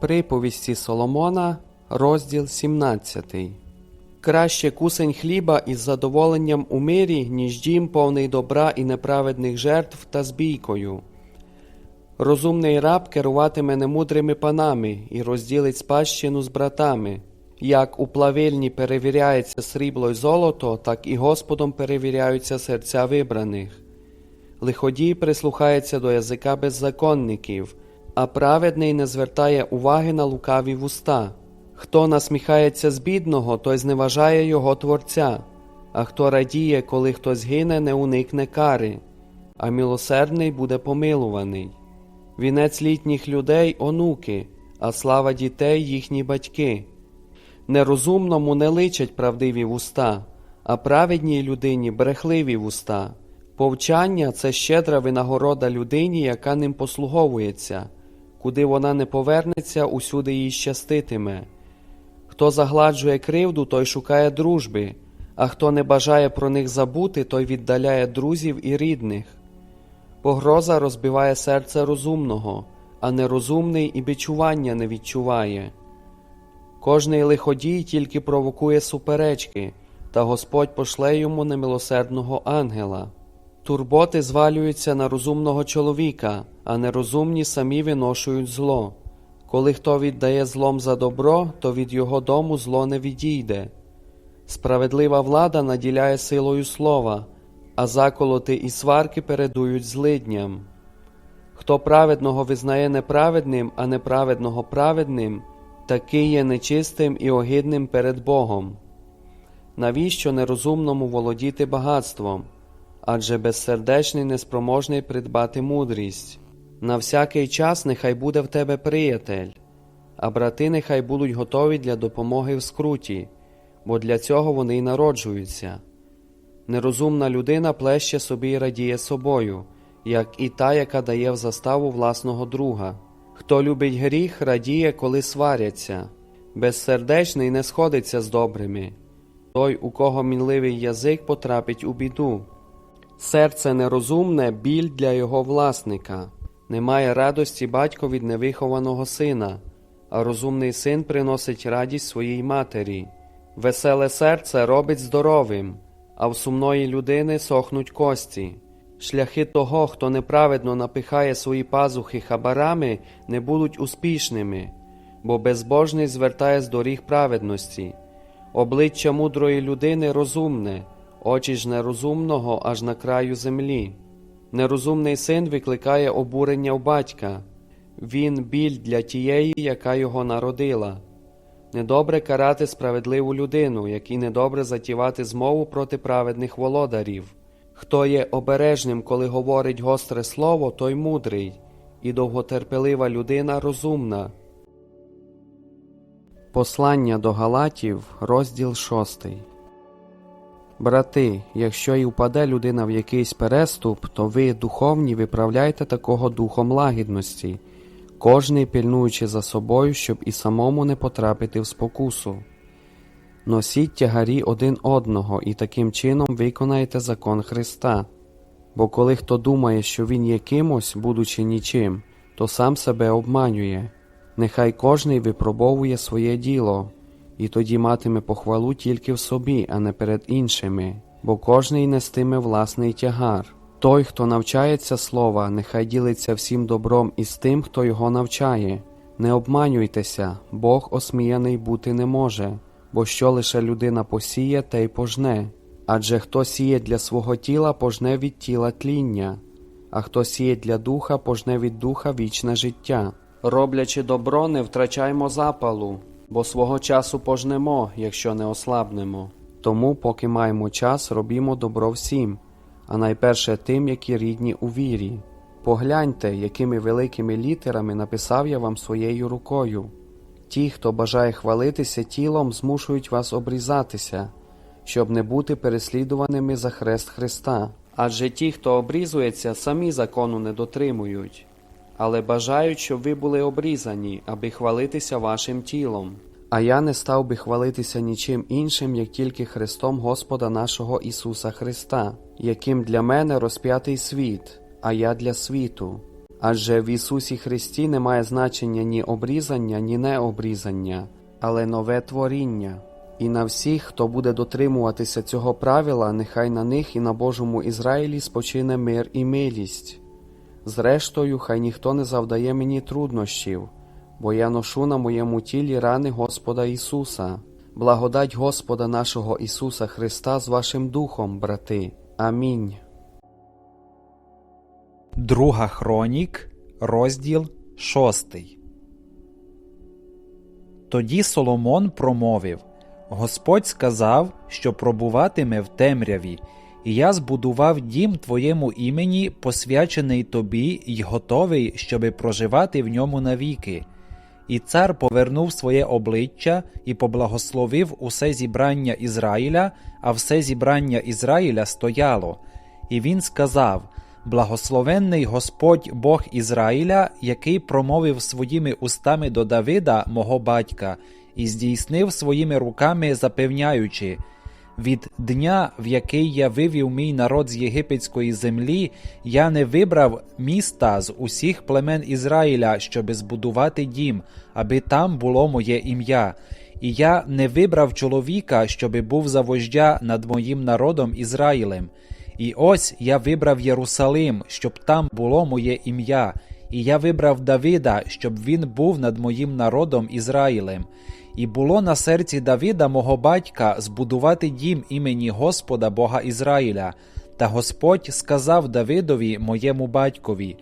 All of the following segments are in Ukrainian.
Приповісті Соломона, розділ 17. Краще кусень хліба із задоволенням у мирі, ніж дім повний добра і неправедних жертв та збійкою. Розумний раб керуватиме немудрими панами і розділить спадщину з братами. Як у плавильні перевіряється срібло й золото, так і Господом перевіряються серця вибраних. Лиходій прислухається до язика беззаконників, а праведний не звертає уваги на лукаві вуста. Хто насміхається з бідного, той зневажає його Творця, а хто радіє, коли хтось гине, не уникне кари, а милосердний буде помилуваний. Вінець літніх людей онуки, а слава дітей їхні батьки. Нерозумному не личать правдиві вуста, а праведній людині брехливі вуста. Повчання це щедра винагорода людині, яка ним послуговується, куди вона не повернеться, усюди їй щаститиме. Хто загладжує кривду, той шукає дружби, а хто не бажає про них забути, той віддаляє друзів і рідних. Погроза розбиває серце розумного, а нерозумний і бичування не відчуває. Кожний лиходій тільки провокує суперечки, та Господь пошле йому немилосердного ангела. Турботи звалюються на розумного чоловіка, а нерозумні самі виношують зло. Коли хто віддає злом за добро, то від його дому зло не відійде. Справедлива влада наділяє силою слова, а заколоти і сварки передують злидням. Хто праведного визнає неправедним, а неправедного праведним, такий є нечистим і огидним перед Богом. Навіщо нерозумному володіти багатством? Адже безсердечний неспроможний придбати мудрість. На всякий час нехай буде в тебе приятель, а брати нехай будуть готові для допомоги в скруті, бо для цього вони й народжуються. Нерозумна людина плеще собі й радіє собою, як і та, яка дає в заставу власного друга. Хто любить гріх, радіє, коли сваряться, безсердечний не сходиться з добрими. Той, у кого мінливий язик, потрапить у біду. Серце нерозумне біль для його власника. Немає радості батько від невихованого сина, а розумний син приносить радість своїй матері. Веселе серце робить здоровим, а в сумної людини сохнуть кості. Шляхи того, хто неправедно напихає свої пазухи хабарами, не будуть успішними, бо безбожний звертає з доріг праведності. Обличчя мудрої людини розумне, очі ж нерозумного аж на краю землі. Нерозумний син викликає обурення в батька, він біль для тієї, яка його народила. Недобре карати справедливу людину, як і недобре затівати змову проти праведних володарів. Хто є обережним, коли говорить гостре слово, той мудрий, і довготерпелива людина розумна. Послання до Галатів, розділ 6 Брати, якщо й упаде людина в якийсь переступ, то ви, духовні, виправляйте такого духом лагідності, кожний пильнуючи за собою, щоб і самому не потрапити в спокусу. Носіть тягарі один одного і таким чином виконайте закон Христа. Бо коли хто думає, що він є кимось, будучи нічим, то сам себе обманює. Нехай кожний випробовує своє діло, і тоді матиме похвалу тільки в собі, а не перед іншими, бо кожний нестиме власний тягар. Той, хто навчається слова, нехай ділиться всім добром із тим, хто його навчає. Не обманюйтеся, Бог осміяний бути не може, бо що лише людина посіє, те й пожне. Адже хто сіє для свого тіла, пожне від тіла тління, а хто сіє для духа, пожне від духа вічне життя. Роблячи добро, не втрачаймо запалу, бо свого часу пожнемо, якщо не ослабнемо. Тому, поки маємо час, робімо добро всім, а найперше тим, які рідні у вірі. Погляньте, якими великими літерами написав я вам своєю рукою. Ті, хто бажає хвалитися тілом, змушують вас обрізатися, щоб не бути переслідуваними за хрест Христа. Адже ті, хто обрізується, самі закону не дотримують, але бажають, щоб ви були обрізані, аби хвалитися вашим тілом. А я не став би хвалитися нічим іншим, як тільки Христом Господа нашого Ісуса Христа, яким для мене розп'ятий світ, а я для світу. Адже в Ісусі Христі немає значення ні обрізання, ні необрізання, але нове творіння. І на всіх, хто буде дотримуватися цього правила, нехай на них і на Божому Ізраїлі спочине мир і милість. Зрештою, хай ніхто не завдає мені труднощів, бо я ношу на моєму тілі рани Господа Ісуса. Благодать Господа нашого Ісуса Христа з вашим духом, брати. Амінь. Друга Хронік, розділ шостий. Тоді Соломон промовив Господь сказав, що пробуватиме в темряві, я збудував дім твоєму імені, посвячений тобі й готовий, щоби проживати в ньому навіки. І цар повернув своє обличчя і поблагословив усе зібрання Ізраїля, а все зібрання Ізраїля стояло. І він сказав: Благословенний Господь Бог Ізраїля, який промовив своїми устами до Давида, мого батька, і здійснив своїми руками, запевняючи. Від дня, в який я вивів мій народ з єгипетської землі, я не вибрав міста з усіх племен Ізраїля, щоби збудувати дім, аби там було моє ім'я. І я не вибрав чоловіка, щоби був за вождя над моїм народом Ізраїлем. І ось я вибрав Єрусалим, щоб там було моє ім'я, і я вибрав Давида, щоб він був над моїм народом Ізраїлем. І було на серці Давида, мого батька, збудувати дім імені Господа Бога Ізраїля. Та Господь сказав Давидові, моєму батькові: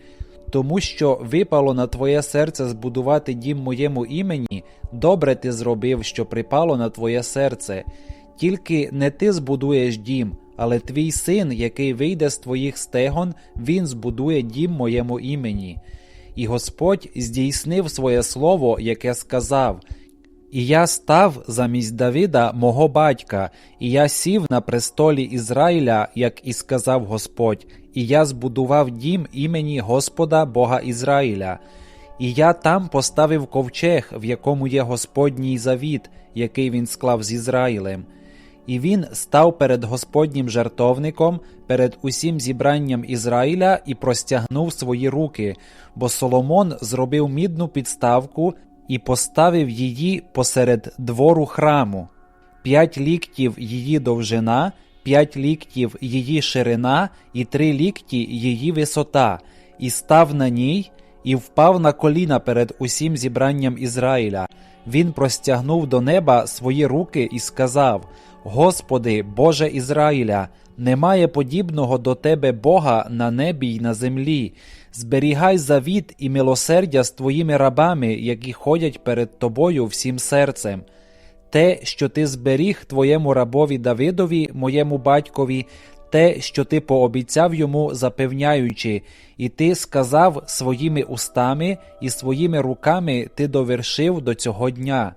тому що випало на твоє серце збудувати дім моєму імені, добре ти зробив, що припало на твоє серце. Тільки не ти збудуєш дім, але твій син, який вийде з твоїх стегон, він збудує дім моєму імені. І Господь здійснив своє слово, яке сказав. І я став замість Давида, мого батька, і я сів на престолі Ізраїля, як і сказав Господь, і я збудував дім імені Господа Бога Ізраїля. І я там поставив ковчег, в якому є Господній завіт, який він склав з Ізраїлем. І він став перед Господнім жертовником, перед усім зібранням Ізраїля і простягнув свої руки, бо Соломон зробив мідну підставку і поставив її посеред двору храму. П'ять ліктів її довжина, п'ять ліктів її ширина і три лікті її висота, і став на ній, і впав на коліна перед усім зібранням Ізраїля. Він простягнув до неба свої руки і сказав: Господи, Боже Ізраїля, немає подібного до Тебе Бога на небі й на землі. Зберігай завіт і милосердя з твоїми рабами, які ходять перед тобою всім серцем. Те, що ти зберіг твоєму рабові Давидові, моєму батькові, те, що ти пообіцяв йому, запевняючи, і ти сказав своїми устами і своїми руками ти довершив до цього дня.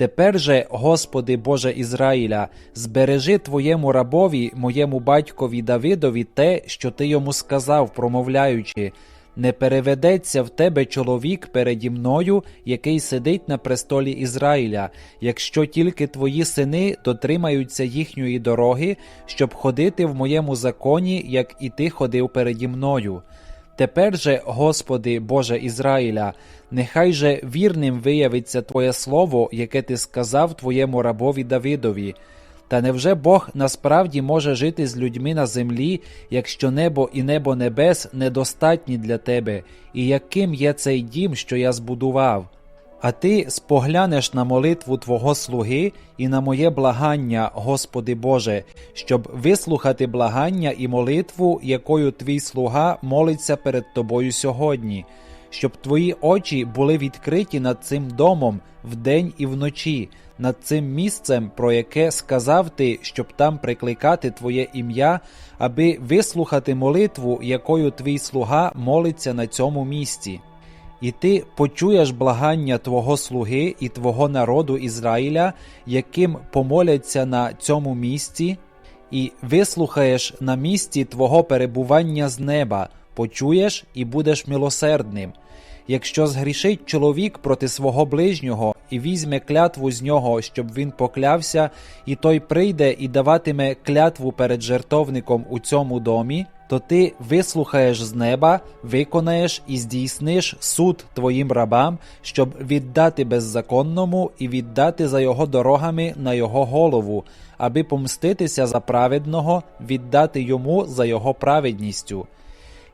Тепер же, Господи Боже Ізраїля, збережи твоєму рабові, моєму батькові Давидові те, що ти йому сказав, промовляючи. Не переведеться в тебе чоловік переді мною, який сидить на престолі Ізраїля, якщо тільки твої сини дотримаються їхньої дороги, щоб ходити в моєму законі, як і ти ходив переді мною. Тепер же, Господи, Боже Ізраїля, нехай же вірним виявиться Твоє слово, яке ти сказав твоєму рабові Давидові. Та невже Бог насправді може жити з людьми на землі, якщо небо і небо небес недостатні для тебе, і яким є цей дім, що я збудував? А ти споглянеш на молитву Твого слуги і на моє благання, Господи Боже, щоб вислухати благання і молитву, якою твій слуга молиться перед Тобою сьогодні, щоб твої очі були відкриті над цим домом вдень і вночі, над цим місцем, про яке сказав ти, щоб там прикликати Твоє ім'я, аби вислухати молитву, якою твій слуга молиться на цьому місці. І ти почуєш благання Твого слуги і Твого народу Ізраїля, яким помоляться на цьому місці, і вислухаєш на місці Твого перебування з неба, почуєш і будеш милосердним. Якщо згрішить чоловік проти свого ближнього і візьме клятву з нього, щоб він поклявся, і той прийде і даватиме клятву перед жертовником у цьому домі, то ти вислухаєш з неба, виконаєш і здійсниш суд твоїм рабам, щоб віддати беззаконному і віддати за його дорогами на його голову, аби помститися за праведного, віддати йому за його праведністю.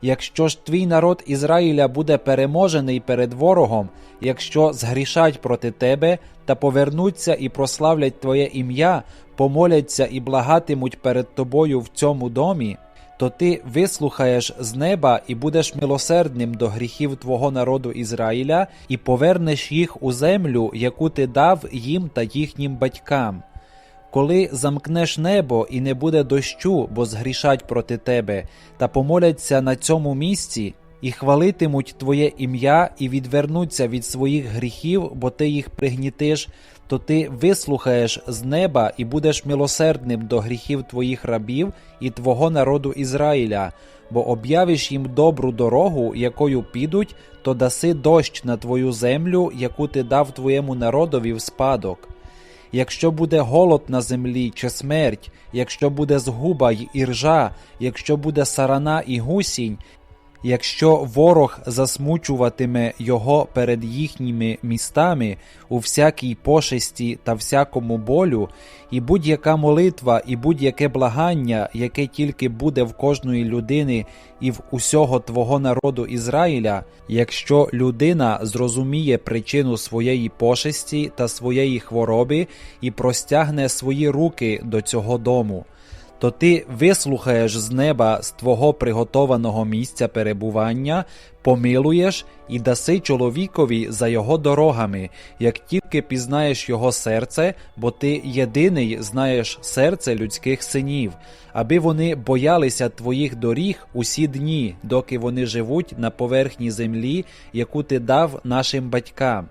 Якщо ж твій народ Ізраїля буде переможений перед ворогом, якщо згрішать проти тебе та повернуться і прославлять твоє ім'я, помоляться і благатимуть перед тобою в цьому домі, то ти вислухаєш з неба і будеш милосердним до гріхів твого народу Ізраїля, і повернеш їх у землю, яку ти дав їм та їхнім батькам. Коли замкнеш небо і не буде дощу, бо згрішать проти тебе, та помоляться на цьому місці, і хвалитимуть Твоє ім'я, і відвернуться від своїх гріхів, бо ти їх пригнітиш, то ти вислухаєш з неба і будеш милосердним до гріхів твоїх рабів і твого народу Ізраїля, бо об'явиш їм добру дорогу, якою підуть, то даси дощ на твою землю, яку ти дав твоєму народові в спадок. Якщо буде голод на землі чи смерть, якщо буде згуба й іржа, якщо буде сарана і гусінь, якщо ворог засмучуватиме його перед їхніми містами у всякій пошесті та всякому болю, і будь-яка молитва, і будь-яке благання, яке тільки буде в кожної людини і в усього твого народу Ізраїля, якщо людина зрозуміє причину своєї пошесті та своєї хвороби і простягне свої руки до цього дому то ти вислухаєш з неба з твого приготованого місця перебування, помилуєш і даси чоловікові за його дорогами, як тільки пізнаєш його серце, бо ти єдиний знаєш серце людських синів, аби вони боялися твоїх доріг усі дні, доки вони живуть на поверхні землі, яку ти дав нашим батькам.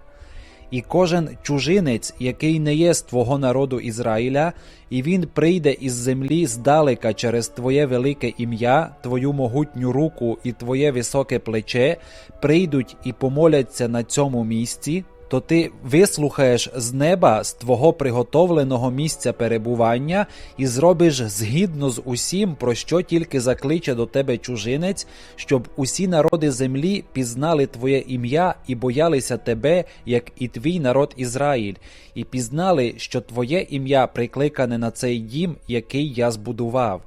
І кожен чужинець, який не є з твого народу Ізраїля, і він прийде із землі здалека через твоє велике ім'я, твою могутню руку і твоє високе плече, прийдуть і помоляться на цьому місці, то ти вислухаєш з неба з твого приготовленого місця перебування і зробиш згідно з усім, про що тільки закличе до тебе чужинець, щоб усі народи землі пізнали твоє ім'я і боялися тебе, як і твій народ Ізраїль, і пізнали, що твоє ім'я прикликане на цей дім, який я збудував.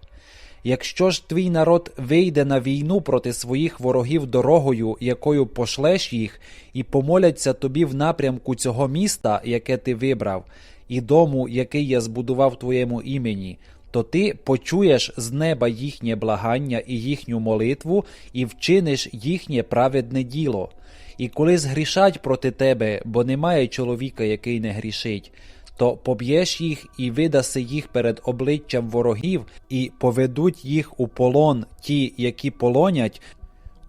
Якщо ж твій народ вийде на війну проти своїх ворогів дорогою, якою пошлеш їх, і помоляться тобі в напрямку цього міста, яке ти вибрав, і дому, який я збудував твоєму імені, то ти почуєш з неба їхнє благання і їхню молитву, і вчиниш їхнє праведне діло. І коли згрішать проти тебе, бо немає чоловіка, який не грішить, то поб'єш їх і видаси їх перед обличчям ворогів, і поведуть їх у полон ті, які полонять,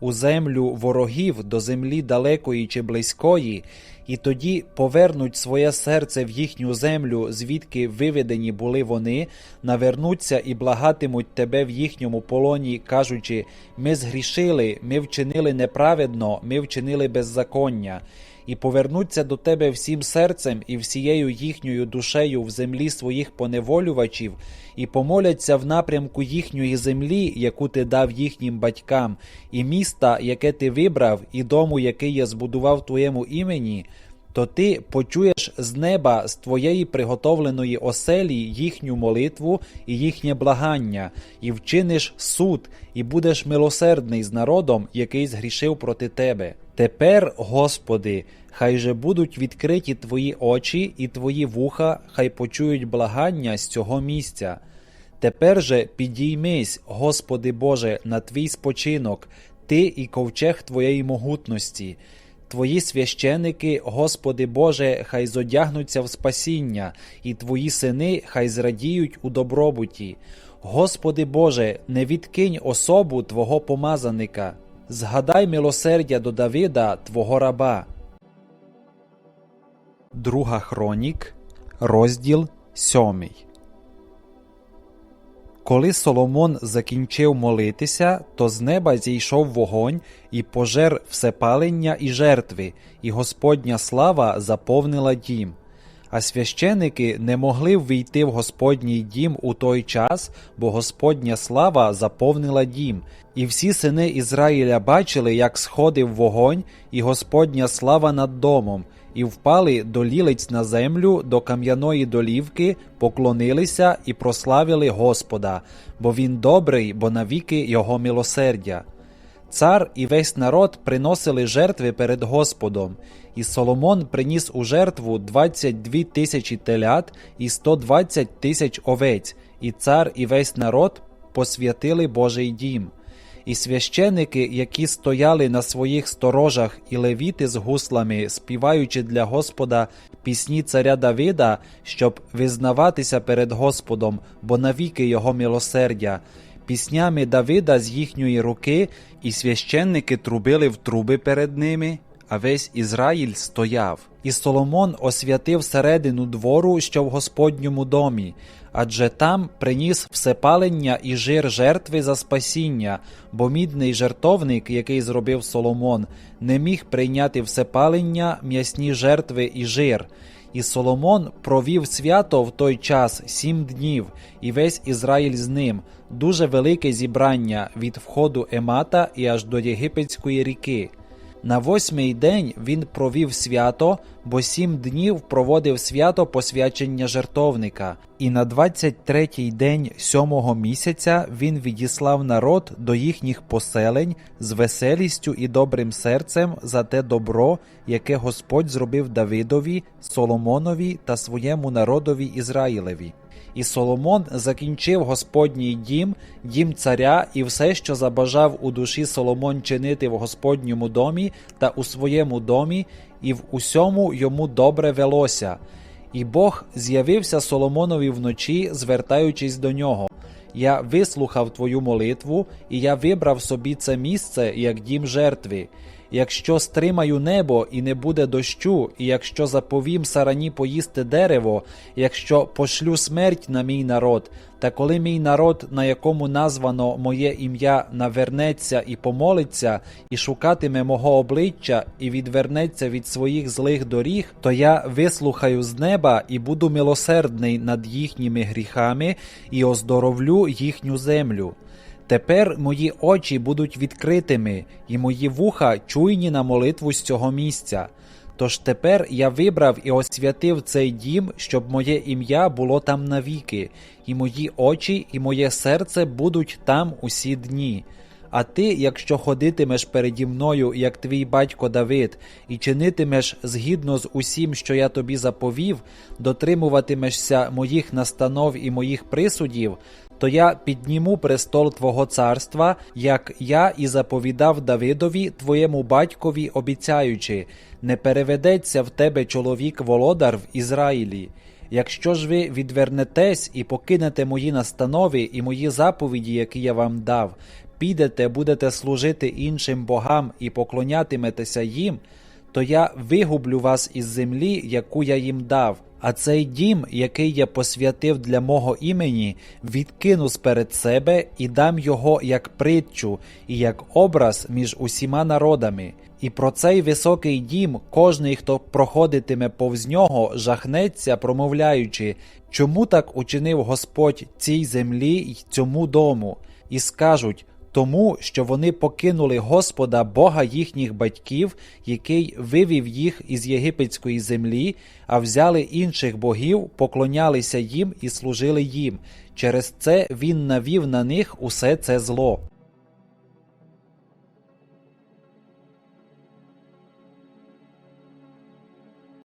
у землю ворогів до землі далекої чи близької, і тоді повернуть своє серце в їхню землю, звідки виведені були вони, навернуться і благатимуть тебе в їхньому полоні, кажучи: Ми згрішили, ми вчинили неправедно, ми вчинили беззаконня. І повернуться до тебе всім серцем і всією їхньою душею в землі своїх поневолювачів, і помоляться в напрямку їхньої землі, яку ти дав їхнім батькам, і міста, яке ти вибрав, і дому, який я збудував твоєму імені, то ти почуєш з неба з твоєї приготовленої оселі їхню молитву і їхнє благання, і вчиниш суд, і будеш милосердний з народом, який згрішив проти тебе. Тепер, Господи, хай же будуть відкриті твої очі і твої вуха, хай почують благання з цього місця. Тепер же підіймись, Господи Боже, на твій спочинок, ти і ковчег твоєї могутності. Твої священики, Господи Боже, хай зодягнуться в спасіння, і Твої сини хай зрадіють у добробуті. Господи Боже, не відкинь особу Твого помазаника, згадай милосердя до Давида, Твого раба. Друга хронік, розділ сьомий. Коли Соломон закінчив молитися, то з неба зійшов вогонь і пожер всепалення і жертви, і Господня слава заповнила дім. А священики не могли ввійти в Господній дім у той час, бо Господня слава заповнила дім. І всі сини Ізраїля бачили, як сходив вогонь, і Господня слава над домом, і впали до лілиць на землю до кам'яної долівки, поклонилися і прославили Господа, бо він добрий, бо навіки його милосердя. Цар і весь народ приносили жертви перед Господом, і Соломон приніс у жертву 22 тисячі телят і 120 тисяч овець, і цар і весь народ посвятили Божий дім. І священики, які стояли на своїх сторожах, і левіти з гуслами, співаючи для Господа пісні царя Давида, щоб визнаватися перед Господом, бо навіки його милосердя, піснями Давида з їхньої руки, і священники трубили в труби перед ними, а весь Ізраїль стояв. І Соломон освятив середину двору, що в Господньому домі, адже там приніс всепалення і жир жертви за спасіння, бо мідний жертовник, який зробив Соломон, не міг прийняти всепалення, м'ясні жертви і жир. І Соломон провів свято в той час сім днів, і весь Ізраїль з ним, дуже велике зібрання від входу Емата і аж до Єгипетської ріки. На восьмий день він провів свято, бо сім днів проводив свято посвячення жертовника, і на двадцять третій день сьомого місяця він відіслав народ до їхніх поселень з веселістю і добрим серцем за те добро, яке Господь зробив Давидові, Соломонові та своєму народові Ізраїлеві. І Соломон закінчив Господній дім, дім царя, і все, що забажав у душі Соломон чинити в Господньому домі та у своєму домі, і в усьому йому добре велося. І Бог з'явився Соломонові вночі, звертаючись до нього. Я вислухав твою молитву, і я вибрав собі це місце як дім жертви. Якщо стримаю небо і не буде дощу, і якщо заповім сарані поїсти дерево, якщо пошлю смерть на мій народ, та коли мій народ, на якому названо моє ім'я, навернеться і помолиться, і шукатиме мого обличчя, і відвернеться від своїх злих доріг, то я вислухаю з неба і буду милосердний над їхніми гріхами і оздоровлю їхню землю. Тепер мої очі будуть відкритими, і мої вуха чуйні на молитву з цього місця. Тож тепер я вибрав і освятив цей дім, щоб моє ім'я було там навіки, і мої очі, і моє серце будуть там усі дні. А ти, якщо ходитимеш переді мною, як твій батько Давид, і чинитимеш згідно з усім, що я тобі заповів, дотримуватимешся моїх настанов і моїх присудів, то я підніму престол Твого царства, як я і заповідав Давидові, твоєму батькові, обіцяючи, не переведеться в тебе чоловік володар в Ізраїлі. Якщо ж ви відвернетесь і покинете мої настанови і мої заповіді, які я вам дав, підете, будете служити іншим богам і поклонятиметеся їм, то я вигублю вас із землі, яку я їм дав. А цей дім, який я посвятив для мого імені, відкину сперед себе і дам його як притчу і як образ між усіма народами. І про цей високий дім кожний, хто проходитиме повз нього, жахнеться, промовляючи, чому так учинив Господь цій землі й цьому дому, і скажуть. Тому, що вони покинули Господа Бога їхніх батьків, який вивів їх із єгипетської землі, а взяли інших богів, поклонялися їм і служили їм. Через це він навів на них усе це зло.